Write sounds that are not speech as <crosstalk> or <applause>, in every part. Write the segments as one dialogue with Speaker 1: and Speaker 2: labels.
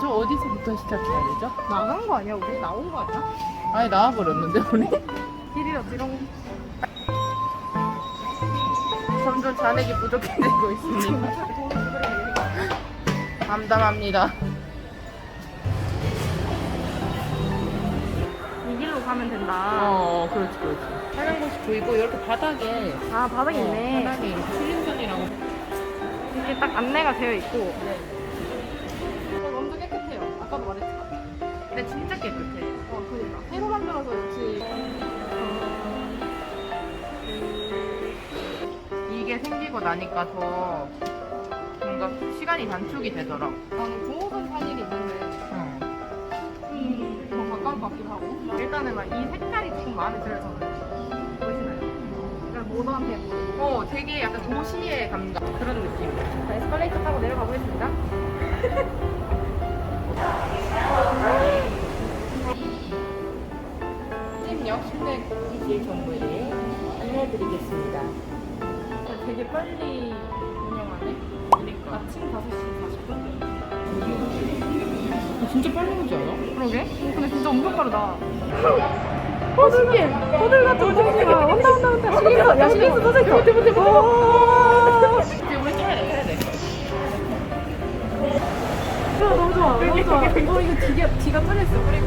Speaker 1: 저 어디서부터 시작해야 되죠?
Speaker 2: 나간 거 아니야? 우리 나온 거 아니야?
Speaker 1: 아니 나와버렸는데 우리?
Speaker 2: 길이라 지렁.
Speaker 1: 점점 잔액이 부족해지고 있습니다. <laughs> 담담합니다.
Speaker 2: 이 길로 가면 된다.
Speaker 1: 어, 그렇지, 그렇지. 하는 곳이 보이고 이렇게 바닥에
Speaker 2: 아 바닥이
Speaker 1: 어,
Speaker 2: 있네.
Speaker 1: 바닥에 이렇게 실린선이라고.
Speaker 2: 이게 딱 안내가 되어 있고.
Speaker 1: 네.
Speaker 2: 아까도 말했지만.
Speaker 1: 근데 진짜 깨끗해.
Speaker 2: 어 그러니까 새로 만들어서 역시.
Speaker 1: 이게 생기고 나니까 더 뭔가 시간이 단축이 되더라고.
Speaker 2: 나는 구호선 살 일이 있는데
Speaker 1: 응.
Speaker 2: 음, 더 가까울 것 같기도 하고. 일단은 막 이 색깔이 조금 마음에 들어요 저는. 보이시나요? 약간 모던해 보이고.
Speaker 1: 어, 되게 약간 도시의 감각 찜역 실내 기질 정보에 안내해드리겠습니다.
Speaker 2: 되게 빨리 운영하네.
Speaker 1: 그러니까.
Speaker 2: 아침 5시 40분?
Speaker 1: 진짜 빨리 오지 않아?
Speaker 2: 그러게? 어, 근데 진짜 엄청 빠르다. 어, 신기해. 호들갑 도둑이야. 온다, 온다, 온다. 신기했어. 야, 신기했어. 도둑이. 못해, 못해, 못해.
Speaker 1: 이제 우리 타야 돼, 타야 돼.
Speaker 2: 야, 너무 좋아. 너무 좋아. 어, 이거 뒤가, 뒤가 뚫렸어. 그리고.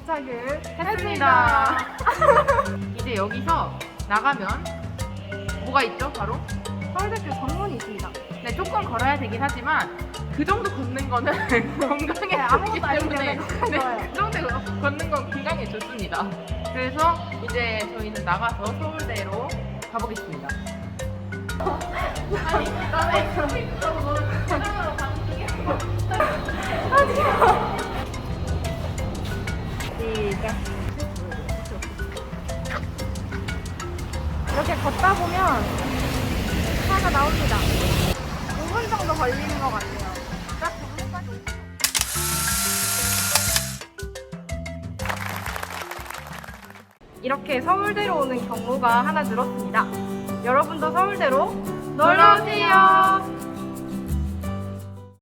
Speaker 2: 도착을 했습니다. <laughs>
Speaker 1: 이제 여기서 나가면 뭐가 있죠? 바로?
Speaker 2: 서울대교 정문이 있습니다.
Speaker 1: 네, 조금 걸어야 되긴 하지만 그 정도 걷는 거는 <laughs> 건강에
Speaker 2: 아무것도
Speaker 1: 좋기
Speaker 2: 아니기
Speaker 1: 때문에
Speaker 2: 때문에
Speaker 1: 네,
Speaker 2: 좋아요.
Speaker 1: 그 정도 걷는 건 건강에 좋습니다. 그래서 이제 저희는 나가서 서울대로 가보겠습니다. 아니, 너무 사랑으로 가는 중이야.
Speaker 2: 시작. 이렇게 걷다 보면 차가 나옵니다. 5분 정도 걸리는 것 같아요. 딱 5분까지. 이렇게 서울대로 오는 경로가 하나 늘었습니다. 여러분도 서울대로 놀러오세요!